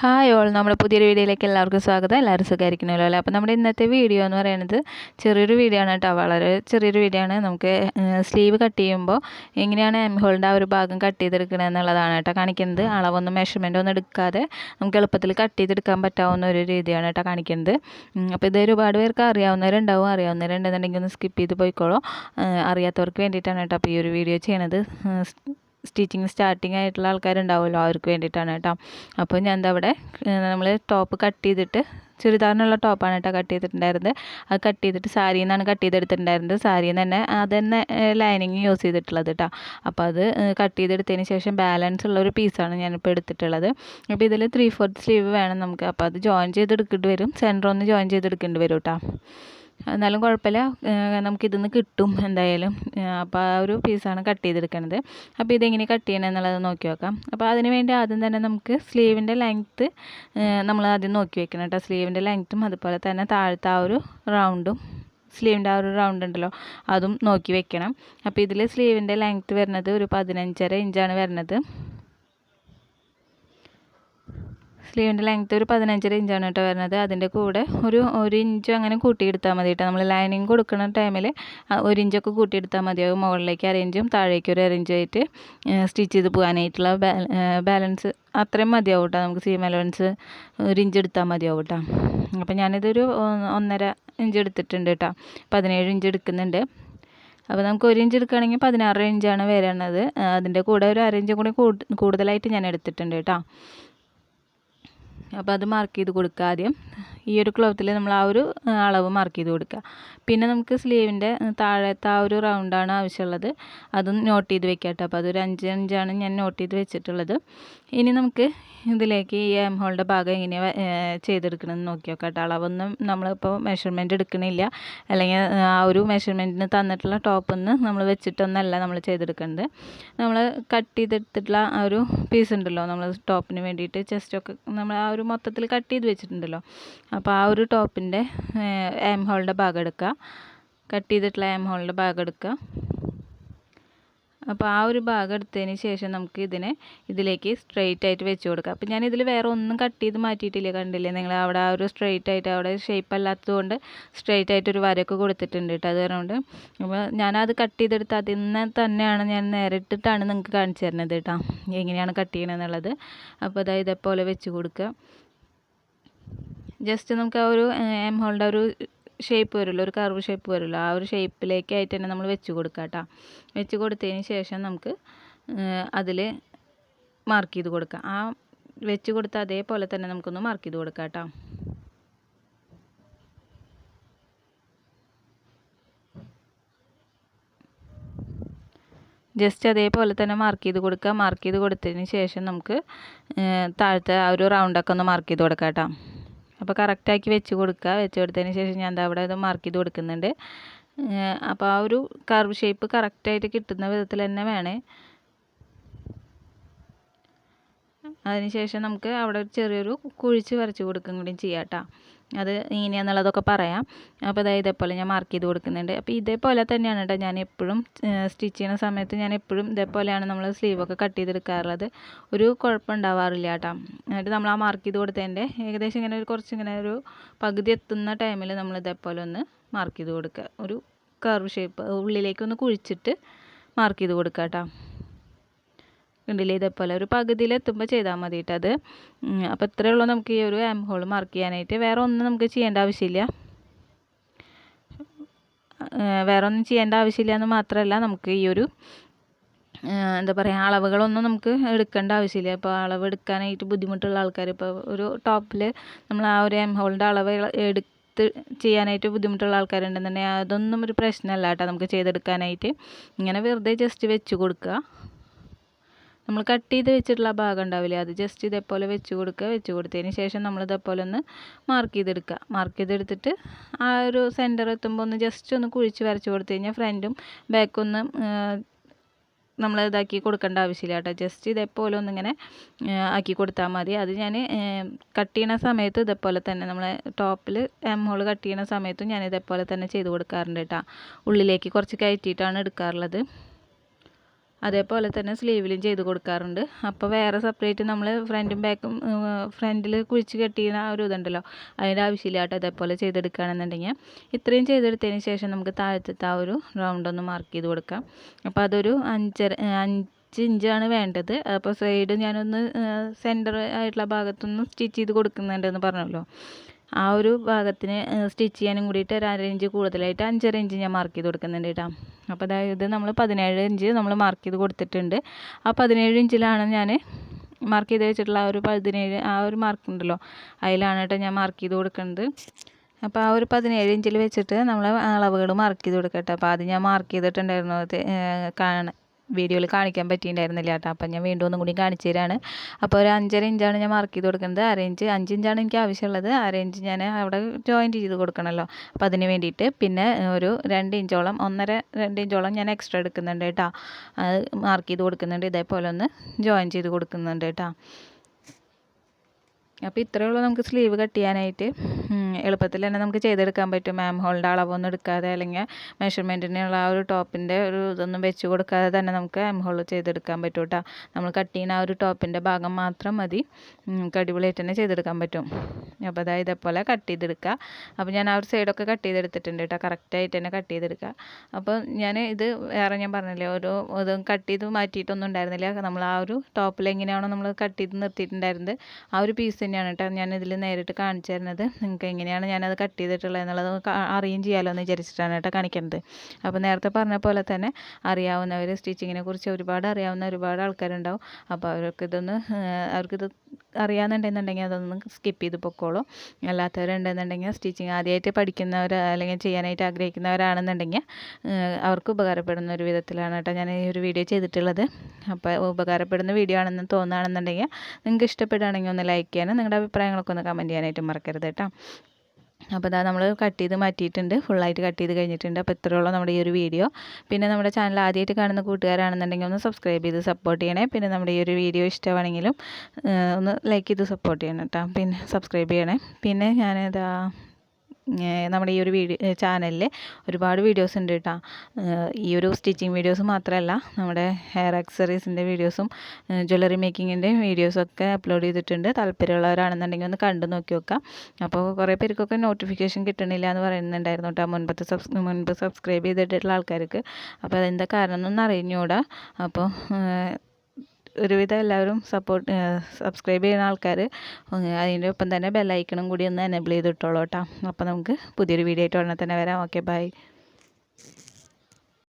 Hi all നമ്മുടെ പുതിയൊരു വീഡിയോയിലേക്ക് എല്ലാവർക്കും സ്വാഗതം. എല്ലാവരും സുഖമായിരിക്കണമല്ലോ അല്ലേ? അപ്പോൾ നമ്മുടെ ഇന്നത്തെ വീഡിയോ എന്ന് പറയുന്നത് ചെറിയൊരു വീഡിയോ ആണ് കേട്ടോ. വളരെ ചെറിയൊരു വീഡിയോ ആണ്. നമുക്ക് സ്ലീവ് കട്ട് ചെയ്യുമ്പോൾ എങ്ങനെയാണ് എം ഹോളിന്റെ ആ ഒരു ഭാഗം കട്ട് ചെയ്തെടുക്കണത് എന്നുള്ളതാണ് കേട്ടോ കാണിക്കുന്നത്. അളവൊന്നും മെഷർമെന്റ് ഒന്നും എടുക്കാതെ നമുക്ക് എളുപ്പത്തിൽ കട്ട് ചെയ്തെടുക്കാൻ പറ്റാവുന്ന ഒരു രീതിയാണ് കേട്ടോ കാണിക്കുന്നത്. അപ്പോൾ ഇത് ഒരുപാട് പേർക്ക് അറിയാവുന്നവരുണ്ടാവും. അറിയാവുന്നവരുണ്ടെന്നുണ്ടെങ്കിൽ ഒന്ന് സ്കിപ്പ് ചെയ്ത് പോയിക്കോളൂ. അറിയാത്തവർക്ക് വേണ്ടിയിട്ടാണ് കേട്ടോ അപ്പോൾ ഈ ഒരു വീഡിയോ ചെയ്യണത്. സ്റ്റിച്ചിങ് സ്റ്റാർട്ടിങ് ആയിട്ടുള്ള ആൾക്കാരുണ്ടാവുമല്ലോ അവർക്ക് വേണ്ടിയിട്ടാണ് കേട്ടോ. അപ്പോൾ ഞാൻ എന്താ അവിടെ നമ്മൾ ടോപ്പ് കട്ട് ചെയ്തിട്ട് ചുരിദാറിനുള്ള ടോപ്പാണ് കേട്ടോ കട്ട് ചെയ്തിട്ടുണ്ടായിരുന്നത്. അത് കട്ട് ചെയ്തിട്ട് സാരിയിൽ നിന്നാണ് കട്ട് ചെയ്തെടുത്തിട്ടുണ്ടായിരുന്നത്. സാരിയിൽ നിന്ന് തന്നെ അത് തന്നെ ലൈനിങ് യൂസ് ചെയ്തിട്ടുള്ളത് കേട്ടോ. അപ്പോൾ അത് കട്ട് ചെയ്തെടുത്തതിന് ശേഷം ബാലൻസ് ഉള്ള ഒരു പീസാണ് ഞാനിപ്പോൾ എടുത്തിട്ടുള്ളത്. അപ്പോൾ ഇതിൽ ത്രീ ഫോർത്ത് സ്ലീവ് വേണം നമുക്ക്. അപ്പോൾ അത് ജോയിൻ ചെയ്തെടുക്കേണ്ടി വരും. സെന്റർ ഒന്ന് ജോയിൻ ചെയ്തെടുക്കേണ്ടി വരും കേട്ടോ. എന്നാലും കുഴപ്പമില്ല. നമുക്കിതിന്ന് കിട്ടും എന്തായാലും. അപ്പോൾ ആ ഒരു പീസാണ് കട്ട് ചെയ്തെടുക്കുന്നത് അപ്പോൾ ഇതെങ്ങനെ കട്ട് ചെയ്യണം എന്നുള്ളത് നോക്കി നോക്കാം. അപ്പോൾ അതിന് വേണ്ടി ആദ്യം തന്നെ നമുക്ക് സ്ലീവിന്റെ ലെങ്ത്ത് നമ്മൾ ആദ്യം നോക്കി വെക്കണം കേട്ടോ. സ്ലീവിന്റെ ലെങ്ത്തും അതുപോലെ തന്നെ താഴത്തെ ആ ഒരു റൗണ്ടും സ്ലീവിന്റെ ആ ഒരു റൗണ്ട് ഉണ്ടല്ലോ അതും നോക്കി വെക്കണം. അപ്പോൾ ഇതിൽ സ്ലീവിന്റെ ലെങ്ത്ത് വരുന്നത് ഒരു പതിനഞ്ചര ഇഞ്ചാണ് വരുന്നത്. സ്ലീവിന്റെ ലെങ്ത്ത് ഒരു പതിനഞ്ചര ഇഞ്ചാണ് കേട്ടോ വരുന്നത്. അതിന്റെ കൂടെ ഒരു ഒരു ഇഞ്ച് അങ്ങനെ കൂട്ടിയെടുത്താൽ മതി കേട്ടോ. നമ്മൾ ലൈനിങ് കൊടുക്കുന്ന ടൈമിൽ ഒരു ഇഞ്ചൊക്കെ കൂട്ടിയെടുത്താൽ മതിയാവും. മുകളിലേക്ക് അരയിഞ്ചും താഴേക്ക് ഒരു അരയിഞ്ചും ആയിട്ട് സ്റ്റിച്ച് ചെയ്ത് പോകാനായിട്ടുള്ള ബാലൻസ് അത്രയും മതിയാവും കേട്ടോ. നമുക്ക് സീം അലവൻസ് ഒരു ഇഞ്ച് എടുത്താൽ മതിയാവും കേട്ടോ. അപ്പോൾ ഞാനിതൊരു ഒന്നര ഇഞ്ച് എടുത്തിട്ടുണ്ട് കേട്ടോ. പതിനേഴ് ഇഞ്ച് എടുക്കുന്നുണ്ട്. അപ്പോൾ നമുക്ക് ഒരു ഇഞ്ച് എടുക്കുകയാണെങ്കിൽ പതിനാറ് ഇഞ്ചാണ് വരുന്നത് അതിന്റെ കൂടെ ഒരു അര ഇഞ്ചും കൂടി കൂടുതലായിട്ട് ഞാൻ എടുത്തിട്ടുണ്ട് കേട്ടോ. അപ്പോൾ അത് മാർക്ക് ചെയ്ത് കൊടുക്കുക ആദ്യം. ഈ ഒരു ക്ലോത്തിൽ നമ്മൾ ആ ഒരു അളവ് മാർക്ക് ചെയ്ത് കൊടുക്കുക. പിന്നെ നമുക്ക് സ്ലീവിന്റെ താഴത്തെ ആ ഒരു റൗണ്ടാണ് ആവശ്യമുള്ളത്. അതും നോട്ട് ചെയ്ത് വെക്കാം കേട്ടോ. അപ്പോൾ അതൊരു അഞ്ച് അഞ്ചാണ് ഞാൻ നോട്ട് ചെയ്ത് വെച്ചിട്ടുള്ളത്. ഇനി നമുക്ക് ഇതിലേക്ക് ഈ എം ഹോളിന്റെ ഭാഗം എങ്ങനെയാണ് ചെയ്തെടുക്കണമെന്ന് നോക്കി നോക്കാം കേട്ടോ. അളവൊന്നും നമ്മളിപ്പോൾ മെഷർമെന്റ് എടുക്കണില്ല. അല്ലെങ്കിൽ ആ ഒരു മെഷർമെന്റിന് തന്നിട്ടുള്ള ടോപ്പൊന്ന് നമ്മൾ വെച്ചിട്ടൊന്നല്ല നമ്മൾ ചെയ്തെടുക്കേണ്ടത്. നമ്മൾ കട്ട് ചെയ്തെടുത്തിട്ടുള്ള ആ ഒരു പീസ് ഉണ്ടല്ലോ നമ്മൾ ടോപ്പിന് വേണ്ടിയിട്ട് ചെസ്റ്റൊക്കെ നമ്മൾ ആ ഒരു മൊത്തത്തിൽ കട്ട് ചെയ്ത് വെച്ചിട്ടുണ്ടല്ലോ. അപ്പോൾ ആ ഒരു ടോപ്പിന്റെ ആം ഹോളിന്റെ ഭാഗം എടുക്കുക. കട്ട് ചെയ്തിട്ടുള്ള ആം ഹോളിന്റെ ഭാഗം എടുക്കുക. അപ്പോൾ ആ ഒരു ഭാഗം എടുത്തതിന് ശേഷം നമുക്ക് ഇതിനെ ഇതിലേക്ക് സ്ട്രെയിറ്റ് ആയിട്ട് വെച്ച് കൊടുക്കാം. അപ്പോൾ ഞാൻ ഇതിൽ വേറെ ഒന്നും കട്ട് ചെയ്ത് മാറ്റിയിട്ടില്ല കണ്ടില്ലേ? നിങ്ങൾ അവിടെ ആ ഒരു സ്ട്രെയിറ്റ് ആയിട്ട് അവിടെ ഷേപ്പ് അല്ലാത്തതുകൊണ്ട് സ്ട്രെയിറ്റ് ആയിട്ട് ഒരു വരയൊക്കെ കൊടുത്തിട്ടുണ്ട് കേട്ടോ അത് പറഞ്ഞുകൊണ്ട് അപ്പോൾ ഞാനത് കട്ട് ചെയ്തെടുത്ത് അതിൽ നിന്ന് തന്നെയാണ് ഞാൻ നേരിട്ടിട്ടാണ് നിങ്ങൾക്ക് കാണിച്ചു തരുന്നത് കേട്ടോ എങ്ങനെയാണ് കട്ട് ചെയ്യണമെന്നുള്ളത് അപ്പോൾ അതായത് ഇതേപോലെ വെച്ച് കൊടുക്കുക ജസ്റ്റ് നമുക്ക് ആ ഒരു എം ഹോളിന്റെ ഒരു ഷേപ്പ് വരുമല്ലോ ഒരു കർവ് ഷേപ്പ് വരുമല്ലോ ആ ഒരു ഷേപ്പിലേക്കായിട്ട് തന്നെ നമ്മൾ വെച്ച് കൊടുക്കുക കേട്ടോ വെച്ച് കൊടുത്തതിന് ശേഷം നമുക്ക് അതിൽ മാർക്ക് ചെയ്ത് കൊടുക്കാം ആ വെച്ച് കൊടുത്ത അതേപോലെ തന്നെ നമുക്കൊന്ന് മാർക്ക് ചെയ്ത് കൊടുക്കാം കേട്ടോ ജസ്റ്റ് അതേപോലെ തന്നെ മാർക്ക് ചെയ്ത് കൊടുക്കുക. മാർക്ക് ചെയ്ത് കൊടുത്തതിന് ശേഷം നമുക്ക് താഴത്തെ ആ ഒരു റൗണ്ടൊക്കെ ഒന്ന് മാർക്ക് ചെയ്ത് കൊടുക്കാം കേട്ടോ അപ്പോൾ കറക്റ്റാക്കി വെച്ച് കൊടുക്കുക. വെച്ച് കൊടുത്തതിന് ശേഷം ഞാൻ എന്താ അവിടെ ഇത് മാർക്ക് ചെയ്ത് കൊടുക്കുന്നുണ്ട്. അപ്പോൾ ആ ഒരു കർവ് ഷേപ്പ് കറക്റ്റായിട്ട് കിട്ടുന്ന വിധത്തിൽ തന്നെ വേണേ. അതിനുശേഷം നമുക്ക് അവിടെ ചെറിയൊരു കുഴിച്ച് വരച്ച് കൊടുക്കുകയും കൂടി ചെയ്യാം കേട്ടോ. അത് ഇങ്ങനെയാണെന്നുള്ളതൊക്കെ പറയാം. അപ്പോൾ അതായത് ഇതേപോലെ ഞാൻ മാർക്ക് ചെയ്ത് കൊടുക്കുന്നുണ്ട്. അപ്പോൾ ഇതേപോലെ തന്നെയാണ് കേട്ടോ ഞാൻ എപ്പോഴും സ്റ്റിച്ച് ചെയ്യുന്ന സമയത്ത് ഞാൻ എപ്പോഴും ഇതേപോലെയാണ് നമ്മൾ സ്ലീവൊക്കെ കട്ട് ചെയ്തെടുക്കാറുള്ളത്. ഒരു കുഴപ്പമുണ്ടാവാറില്ല കേട്ടോ. എന്നിട്ട് നമ്മൾ ആ മാർക്ക് ചെയ്ത് കൊടുത്തതിന്റെ ഏകദേശം ഇങ്ങനെ ഒരു കുറച്ച് ഇങ്ങനെ ഒരു പകുതി എത്തുന്ന ടൈമിൽ നമ്മൾ ഇതേപോലെ ഒന്ന് മാർക്ക് ചെയ്ത് കൊടുക്കുക. ഒരു കർവ് ഷേപ്പ് ഉള്ളിലേക്കൊന്ന് കുഴിച്ചിട്ട് മാർക്ക് ചെയ്ത് കൊടുക്കുക കേട്ടോ. കണ്ടില്ലേ ഇതേപോലെ ഒരു പകുതിയിലെത്തുമ്പോൾ ചെയ്താൽ മതി കേട്ടോ അത് അപ്പോൾ ഇത്രയേ ഉള്ളൂ നമുക്ക് ഈ ഒരു ആം ഹോൾ മാർക്ക് ചെയ്യാനായിട്ട്. വേറെ ഒന്നും നമുക്ക് ചെയ്യേണ്ട ആവശ്യമില്ല. വേറെ ഒന്നും ചെയ്യേണ്ട ആവശ്യമില്ല എന്ന് മാത്രമല്ല നമുക്ക് ഈ ഒരു എന്താ പറയുക അളവുകളൊന്നും നമുക്ക് എടുക്കേണ്ട ആവശ്യമില്ല. ഇപ്പോൾ അളവ് എടുക്കാനായിട്ട് ബുദ്ധിമുട്ടുള്ള ആൾക്കാർ ഇപ്പോൾ ഒരു ടോപ്പിൽ നമ്മൾ ആ ഒരു എം ഹോളിന്റെ അളവ് എടുത്ത് ചെയ്യാനായിട്ട് ബുദ്ധിമുട്ടുള്ള ആൾക്കാരുണ്ടെന്നുണ്ടെങ്കിൽ അതൊന്നും ഒരു പ്രശ്നമല്ല കേട്ടോ നമുക്ക് ചെയ്തെടുക്കാനായിട്ട്. ഇങ്ങനെ വെറുതെ ജസ്റ്റ് വെച്ച് കൊടുക്കുക. നമ്മൾ കട്ട് ചെയ്ത് വെച്ചിട്ടുള്ള ഭാഗം ഉണ്ടാവില്ലേ? അത് ജസ്റ്റ് ഇതേപോലെ വെച്ച് കൊടുക്കുക. വെച്ച് കൊടുത്തതിന് ശേഷം നമ്മൾ ഇതേപോലെ ഒന്ന് മാർക്ക് ചെയ്തെടുക്കുക. മാർക്ക് ചെയ്തെടുത്തിട്ട് ആ ഒരു സെന്റർ എത്തുമ്പോൾ ഒന്ന് ജസ്റ്റ് ഒന്ന് കുഴിച്ച് വരച്ച് കൊടുത്തു കഴിഞ്ഞാൽ ഫ്രണ്ടും ബാക്കും നമ്മൾ ഇതാക്കി കൊടുക്കേണ്ട ആവശ്യമില്ല കേട്ടോ. ജസ്റ്റ് ഇതേപോലെ ഒന്നിങ്ങനെ ആക്കി കൊടുത്താൽ മതി. അത് ഞാൻ കട്ട് ചെയ്യണ സമയത്ത് ഇതേപോലെ തന്നെ നമ്മൾ ടോപ്പിൽ എം ഹോൾ കട്ട് ചെയ്യണ സമയത്തും ഞാൻ ഇതേപോലെ തന്നെ ചെയ്ത് കൊടുക്കാറുണ്ട് കേട്ടോ. ഉള്ളിലേക്ക് കുറച്ച് കയറ്റിയിട്ടാണ് എടുക്കാറുള്ളത്. അതേപോലെ തന്നെ സ്ലീവിലും ചെയ്ത് കൊടുക്കാറുണ്ട്. അപ്പോൾ വേറെ സെപ്പറേറ്റ് നമ്മൾ ഫ്രണ്ടും ബാക്കും ഫ്രണ്ടിൽ കുഴിച്ച് കെട്ടിയ ആ ഒരു ഇതുണ്ടല്ലോ. അതിന്റെ ആവശ്യമില്ല കേട്ടോ അതേപോലെ ചെയ്തെടുക്കുകയാണെന്നുണ്ടെങ്കിൽ ഇത്രയും ചെയ്തെടുത്തതിന് ശേഷം നമുക്ക് താഴത്തെ ആ ഒരു റൗണ്ട് ഒന്ന് മാർക്ക് ചെയ്ത് കൊടുക്കാം. അപ്പോൾ അതൊരു അഞ്ചര അഞ്ച് ഇഞ്ചാണ് വേണ്ടത്. അപ്പോൾ സൈഡ് ഞാനൊന്ന് സെന്റർ ആയിട്ടുള്ള ഭാഗത്തൊന്ന് സ്റ്റിച്ച് ചെയ്ത് കൊടുക്കുന്നുണ്ടെന്ന് പറഞ്ഞല്ലോ. ആ ഒരു ഭാഗത്തിന് സ്റ്റിച്ച് ചെയ്യാനും കൂടിയിട്ട് ഒരു അര ഇഞ്ച് കൂടുതലായിട്ട് അഞ്ചര ഇഞ്ച് ഞാൻ മാർക്ക് ചെയ്ത് കൊടുക്കുന്നുണ്ട് കേട്ടോ. അപ്പോൾ അതായത് നമ്മൾ പതിനേഴ് ഇഞ്ച് നമ്മൾ മാർക്ക് ചെയ്ത് കൊടുത്തിട്ടുണ്ട്. ആ പതിനേഴ് ഇഞ്ചിലാണ് ഞാൻ മാർക്ക് ചെയ്ത് വെച്ചിട്ടുള്ള ആ ഒരു പതിനേഴ് ആ ഒരു മാർക്ക് ഉണ്ടല്ലോ അതിലാണ് കേട്ടോ ഞാൻ മാർക്ക് ചെയ്ത് കൊടുക്കുന്നത്. അപ്പോൾ ആ ഒരു പതിനേഴ് ഇഞ്ചിൽ വെച്ചിട്ട് നമ്മൾ അളവുകൾ മാർക്ക് ചെയ്ത് കൊടുക്കട്ടെ അപ്പോൾ അത് ഞാൻ മാർക്ക് ചെയ്തിട്ടുണ്ടായിരുന്നു കാണാൻ വീഡിയോയിൽ കാണിക്കാൻ പറ്റിയിട്ടുണ്ടായിരുന്നില്ല കേട്ടോ അപ്പം ഞാൻ വീണ്ടും ഒന്നും കൂടി കാണിച്ചു തരാണ്. അപ്പോൾ ഒരു അഞ്ചര ഇഞ്ചാണ് ഞാൻ മാർക്ക് ചെയ്ത് കൊടുക്കുന്നത്. അര ഇഞ്ച് അഞ്ച് ഇഞ്ചാണ് എനിക്ക് ആവശ്യമുള്ളത്. അര ഇഞ്ച് ഞാൻ അവിടെ ജോയിന്റ് ചെയ്ത് കൊടുക്കണമല്ലോ. അപ്പോൾ അതിന് വേണ്ടിയിട്ട് പിന്നെ ഒരു രണ്ട് ഇഞ്ചോളം ഒന്നര രണ്ട് ഇഞ്ചോളം ഞാൻ എക്സ്ട്രാ എടുക്കുന്നുണ്ട് കേട്ടോ. അത് മാർക്ക് ചെയ്ത് കൊടുക്കുന്നുണ്ട്. ഇതേപോലെ ഒന്ന് ജോയിൻ ചെയ്ത് കൊടുക്കുന്നുണ്ട് കേട്ടോ. അപ്പോൾ ഇത്രയേ ഉള്ളൂ നമുക്ക് സ്ലീവ് കട്ട് ചെയ്യാനായിട്ട്. എളുപ്പത്തിൽ തന്നെ നമുക്ക് ചെയ്തെടുക്കാൻ പറ്റും. മാം ഹോളിന്റെ അളവൊന്നും എടുക്കാതെ അല്ലെങ്കിൽ മെഷർമെന്റിനുള്ള ആ ഒരു ടോപ്പിന്റെ ഒരു ഇതൊന്നും വെച്ച് കൊടുക്കാതെ തന്നെ നമുക്ക് മാം ഹോൾ ചെയ്തെടുക്കാൻ പറ്റും കേട്ടോ നമ്മൾ കട്ട് ചെയ്യുന്ന ആ ഒരു ടോപ്പിന്റെ ഭാഗം മാത്രം മതി. അടിപൊളിയായിട്ട് തന്നെ ചെയ്തെടുക്കാൻ പറ്റും. അപ്പോൾ അതായത് ഇതേപോലെ കട്ട് ചെയ്തെടുക്കുക അപ്പോൾ ഞാൻ ആ ഒരു സൈഡൊക്കെ കട്ട് ചെയ്തെടുത്തിട്ടുണ്ട് കേട്ടോ കറക്റ്റായിട്ട് തന്നെ കട്ട് ചെയ്തെടുക്കുക അപ്പോൾ ഞാൻ ഇത് വേറെ ഞാൻ പറഞ്ഞില്ലേ ഒരു ഇത് കട്ട് ചെയ്ത് മാറ്റിയിട്ടൊന്നും ഉണ്ടായിരുന്നില്ല. നമ്മൾ ആ ഒരു ടോപ്പിൽ എങ്ങനെയാണോ നമ്മൾ കട്ട് ചെയ്ത് നിർത്തിയിട്ടുണ്ടായിരുന്നത് ആ ഒരു പീസ് തന്നെയാണ് കേട്ടോ ഞാൻ ഇതിൽ നേരിട്ട് കാണിച്ചു തരുന്നത്. നിങ്ങൾക്ക് എങ്ങനെയാണ് ഞാനത് കട്ട് ചെയ്തിട്ടുള്ളത് എന്നുള്ളത് അറിയുകയും ചെയ്യാമല്ലോ എന്ന് വിചാരിച്ചിട്ടാണ് കേട്ടോ കാണിക്കുന്നത്. അപ്പോൾ നേരത്തെ പറഞ്ഞ പോലെ തന്നെ അറിയാവുന്നവർ സ്റ്റിച്ചിങ്ങിനെ കുറിച്ച് ഒരുപാട് അറിയാവുന്ന ഒരുപാട് ആൾക്കാരുണ്ടാവും. അപ്പോൾ അവർക്ക് ഇതൊന്ന് അവർക്കിത് അറിയാമെന്നുണ്ടെന്നുണ്ടെങ്കിൽ അതൊന്ന് സ്കിപ്പ് ചെയ്ത് പൊക്കോളൂ. അല്ലാത്തവരുണ്ടെന്നുണ്ടെങ്കിൽ സ്റ്റിച്ചിങ് ആദ്യമായിട്ട് പഠിക്കുന്നവർ അല്ലെങ്കിൽ ചെയ്യാനായിട്ട് ആഗ്രഹിക്കുന്നവരാണെന്നുണ്ടെങ്കിൽ അവർക്ക് ഉപകാരപ്പെടുന്ന ഒരു വിധത്തിലാണ് കേട്ടോ ഞാൻ ഈ ഒരു വീഡിയോ ചെയ്തിട്ടുള്ളത്. അപ്പോൾ ഉപകാരപ്പെടുന്ന വീഡിയോ ആണെന്ന് തോന്നുകയാണെന്നുണ്ടെങ്കിൽ നിങ്ങൾക്ക് ഇഷ്ടപ്പെടുകയാണെങ്കിൽ ഒന്ന് ലൈക്ക് ചെയ്യാനും നിങ്ങളുടെ അഭിപ്രായങ്ങളൊക്കെ ഒന്ന് കമന്റ് ചെയ്യാനായിട്ട് മറക്കരുത് കേട്ടോ. അപ്പോൾ ഇതാ നമ്മൾ കട്ട് ചെയ്ത് മാറ്റിയിട്ടുണ്ട്. ഫുള്ളായിട്ട് കട്ട് ചെയ്ത് കഴിഞ്ഞിട്ടുണ്ട്. അപ്പോൾ ഇത്രയുള്ള നമ്മുടെ ഈ ഒരു വീഡിയോ പിന്നെ നമ്മുടെ ചാനൽ ആദ്യമായിട്ട് കാണുന്ന കൂട്ടുകാരാണെന്നുണ്ടെങ്കിൽ ഒന്ന് സബ്സ്ക്രൈബ് ചെയ്ത് സപ്പോർട്ട് ചെയ്യണേ. പിന്നെ നമ്മുടെ ഈ ഒരു വീഡിയോ ഇഷ്ടമാണെങ്കിലും ഒന്ന് ലൈക്ക് ചെയ്ത് സപ്പോർട്ട് ചെയ്യണം കേട്ടോ. പിന്നെ സബ്സ്ക്രൈബ് ചെയ്യണേ. പിന്നെ ഞാനിതാ നമ്മുടെ ഈ ഒരു വീഡിയോ ചാനലിൽ ഒരുപാട് വീഡിയോസ് ഉണ്ട് കേട്ടോ. ഈ ഒരു സ്റ്റിച്ചിങ് വീഡിയോസ് മാത്രമല്ല നമ്മുടെ ഹെയർ ആക്സറീസിന്റെ വീഡിയോസും ജ്വല്ലറി മേക്കിങ്ങിന്റെ വീഡിയോസൊക്കെ അപ്ലോഡ് ചെയ്തിട്ടുണ്ട്. താല്പര്യമുള്ളവരാണെന്നുണ്ടെങ്കിൽ ഒന്ന് കണ്ടു നോക്കി നോക്കാം. അപ്പോൾ കുറേ പേർക്കൊക്കെ നോട്ടിഫിക്കേഷൻ കിട്ടണില്ല എന്ന് പറയുന്നുണ്ടായിരുന്നു കേട്ടോ മുൻപത്തെ സബ്സ് മുൻപ് സബ്സ്ക്രൈബ് ചെയ്തിട്ടുള്ള ആൾക്കാർക്ക്. അപ്പോൾ അതെന്താ കാരണം എന്നൊന്നും അറിഞ്ഞുകൂടാ അപ്പോൾ ഒരുവിധം എല്ലാവരും സപ്പോർട്ട് സബ്സ്ക്രൈബ് ചെയ്യുന്ന ആൾക്കാർ അതിന്റെ ഒപ്പം തന്നെ ബെല്ലൈക്കണും കൂടി ഒന്ന് എനേബിൾ ചെയ്തിട്ടോളൂ കേട്ടോ. അപ്പോൾ നമുക്ക് പുതിയൊരു വീഡിയോ ആയിട്ട് ഉടനെ തന്നെ വരാം. Okay bye